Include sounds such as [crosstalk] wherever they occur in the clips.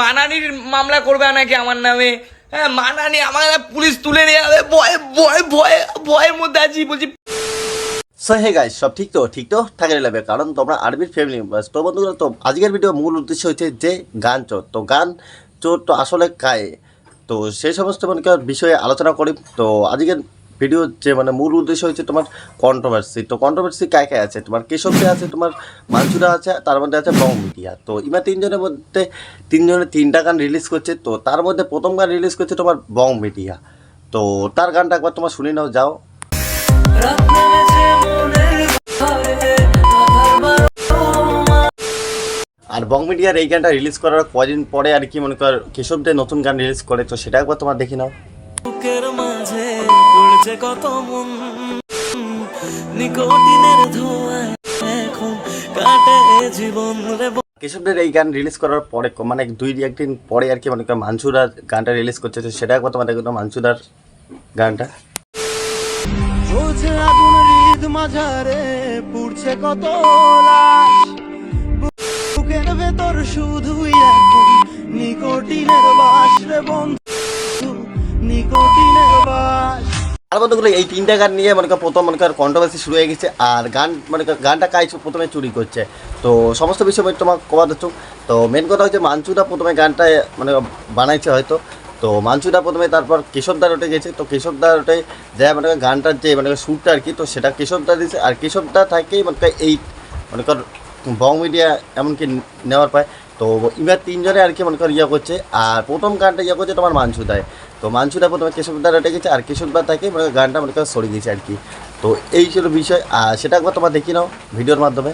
মানানির মামলা করবে নাকি আমার নামে? হ্যাঁ মানানি আমার পুলিশ তুলে নিয়ে যাবে। ভয় ভয় ভয়, ভয়ের মধ্যে আছি, বলছি। সো হে গাইস সব ঠিক তো? ঠিক তো? থাকে লাগবে, কারণ তোমরা আর্মির ফ্যামিলি মেম্বার্স তো বন্ধুরা, তো আজকের ভিডিও মূল উদ্দেশ্য হচ্ছে যে, গান চোর। তো গান চোর তো আসলে কায়ে? তো সেই সমস্ত মানে বিষয়ে আলোচনা করি। তো আজকের ভিডিও যে মানে মূল উদ্দেশ্য হচ্ছে তোমার কন্ট্রোভার্সি তো কন্ট্রোভার্সি কায় কায় আছে? তোমার কেশবকে আছে, তোমার মানসুরা আছে, তার মধ্যে আছে বং মিডিয়া তো ইমা তিনজনের মধ্যে, তিনজনে তিনটা গান রিলিজ করছে, তো তার মধ্যে প্রথম গান রিলিজ করছে তোমার বং মিডিয়া তো তার গানটা একবার তোমার শুনে নাও, যাও। আর বং মিডিয়ার এই গানটা রিলিজ করার কদিন পরে আর কি মনে কর, কেশবদের নতুন গান রিলিজ করে তো সেটা একবার তোমার দেখি নাও। মাঝে উড়ছে কত মন নিকোটিনের ধোঁয়ায় এখন কাটে জীবন রে কেশবদের এই গান রিলিজ করার পরে মানে দুই একদিন পরে আর কি মনে মানসুরার গানটা রিলিজ করছে। তো সেটা একবার তোমার দেখো তো মানসুরার গানটা। বোঝে আগুন হৃদ মাঝারে পুড়ছে কত লাশ। বুকের ভেতর শুধুই এখন নিকোটিনের বাস রে বন্ধু। আর বন্ধুগুলো এই তিনটা গান নিয়ে মনে কর প্রথম মনে কন্ট্রোভার্সি শুরু হয়ে গেছে, আর গান মানে কর গানটা কাজ প্রথমে চুরি করছে। তো সমস্ত বিষয় আমি তোমার কবা দিচ্ছ তো মেন কথা হচ্ছে মানচুদা প্রথমে গানটা মানে বানাইছে হয়তো। তো মানচুদা প্রথমে তারপর কেশবদার ওটে গেছে। তো কেশবদার ওটে যা মানে গানটার যে মানে শ্যুটটা আর কি, তো সেটা কেশবদা দিয়েছে। আর কেশবদা থাকেই মানে কর এই মনে কর বং মিডিয়া এমনকি নেওয়ার পায়। তো এবার তিনজনে আর কি মনে কর ইয়ে করছে। আর প্রথম গানটা ইয়ে করছে তোমার মানসুদায় তো মানসুদা প্রথমে কেশবদার ওটে গেছে, আর কেশবদা থাকে মানে গানটা মনে কর সরে গেছে আর কি তো এই ছিল বিষয়, আর সেটা একবার তোমার দেখি নাও ভিডিওর মাধ্যমে।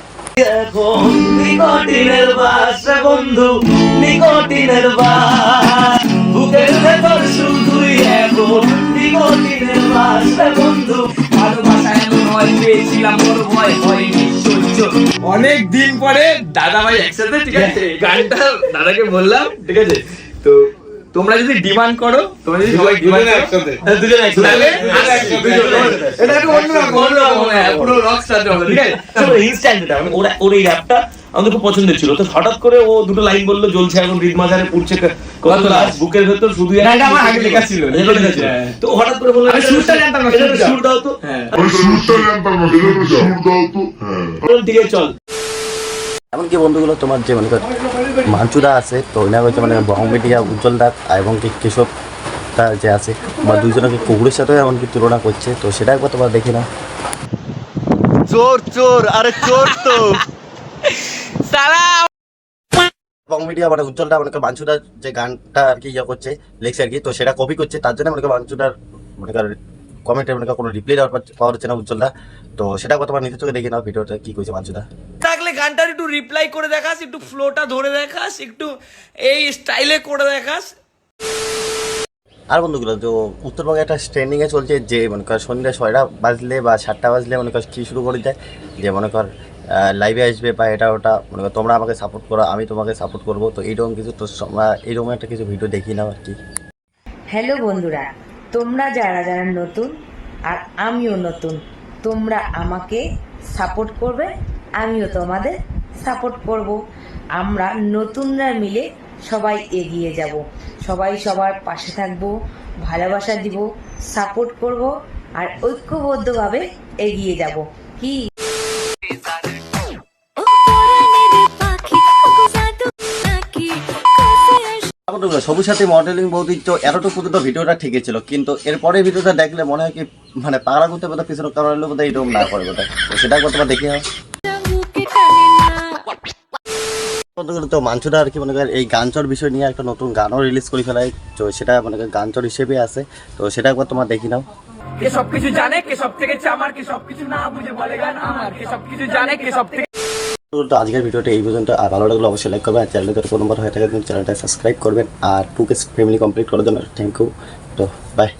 অনেক দিন পরে দাদা ভাই একসাথে, ঠিক আছে? গানটা দাদাকে বললাম, ঠিক আছে? তো তোমরা যদি ডিমান্ড করো তোমরা যদি সবাই ডিমান্ড একসাথে। দুজন একসাথে। এটা একটু অন্যরকম অন্যরকম হ্যাঁ, পুরো রক স্টার হবে ঠিক আছে? [laughs] ইনস্ট্যান্ট এটা। মানে ওরা ওর এই র্যাপটা আমাদের খুব পছন্দের ছিল। তো হঠাৎ করে ও দুটো লাইন বলল জ্বলছে এখন রিদ মাঝারে পুড়ছে? বুকের ভেতর শুধু এটা আমার আগে লেখা ছিল। এটা লেখা ছিল। হ্যাঁ। তো হঠাৎ করে বলল আমি সুরটা জানতাম না। সুর দাও তো। হ্যাঁ। আমি সুরটা জানতাম না সেটা সুর দাও তো। হ্যাঁ। ঠিক আছে চল। এমনকি বন্ধুগুলো তোমার যে মনে কর মানচুদা আছে তো এনা হচ্ছে মানে বং মিডিয়া উজ্জ্বল দাস এবং কি কেশব তা যে আছে বা দুজনকে কুকুরের সাথে এমনকি তুলনা করছে তো সেটা একবার তোমার দেখে নাও। চোর চোর আরে চোর তো। সালা বং মিডিয়া মানে উজ্জ্বলটা মনে কর মানচুদার যে গানটা আর কি ইয়ে করছে লেখছে আর কি তো সেটা কপি করছে তার জন্য মনে কর মানচুদার মনে কর কমেন্টে মনে কর কোনো রিপ্লাই দেওয়ার পাওয়া যাচ্ছে না উজ্জ্বলদা তো সেটা তোমার নিজের চোখে দেখে নাও ভিডিওটা কি কইছে মানচুদা। থাকলে গানটার একটু রিপ্লাই করে দেখাস একটু ফ্লোটা ধরে দেখাস একটু এই স্টাইলে করে দেখাস। আর বন্ধুগুলো তো উত্তরবঙ্গে একটা ট্রেন্ডিংয়ে চলছে যে মনে কর সন্ধ্যা ছয়টা বাজলে বা সাতটা বাজলে মনে কর কী শুরু করে দেয় যে মনে কর লাইভে আসবে বা এটা ওটা মনে কর তোমরা আমাকে সাপোর্ট করো আমি তোমাকে সাপোর্ট করব। তো এইরকম কিছু তো আমরা এইরকম একটা কিছু ভিডিও দেখি না আর কি। হ্যালো বন্ধুরা তোমরা যারা যারা নতুন আর আমিও নতুন তোমরা আমাকে সাপোর্ট করবে আমিও তোমাদের সাপোর্ট করব। আমরা নতুনরা মিলে সবাই এগিয়ে যাব। সবাই সবার পাশে থাকব, ভালোবাসা দিব সাপোর্ট করব আর ঐক্যবদ্ধভাবে এগিয়ে যাব। কি? সবুজ সাথে মডেলিং বৌদি এতটুকু পর্যন্ত ভিডিওটা ঠিকই ছিল, কিন্তু এরপরে ভিডিওটা দেখলে মনে হয় কি মানে পাগলা করতে বোধহয় পিছনে কারণ বোধহয় এরকম না করে বোধহয়। সেটা তোমার দেখে নাও। তো মাঞ্চুদা আর কি মনে করেন এই গানচর বিষয় নিয়ে একটা নতুন গানও রিলিজ করে ফেলায় তো সেটা মনে করেন গানচর হিসেবে আছে। তো সেটা একবার তোমার দেখি নাও। কে সবকিছু জানে কে সব থেকে চামার কে সবকিছু না বুঝে বলে গান আমার। কে সবকিছু জানে কে সব থেকে তো আজকের ভিডিওটা এই পর্যন্ত। আর ভালো লাগলে অবশ্যই লাইক করবেন আর চ্যানেলটা কোনো নম্বর হয়ে থাকে চ্যানেলটা সাবস্ক্রাইব করবেন। আর টু কে ফ্যামিলি কমপ্লিট করার জন্য থ্যাংক ইউ তো বাই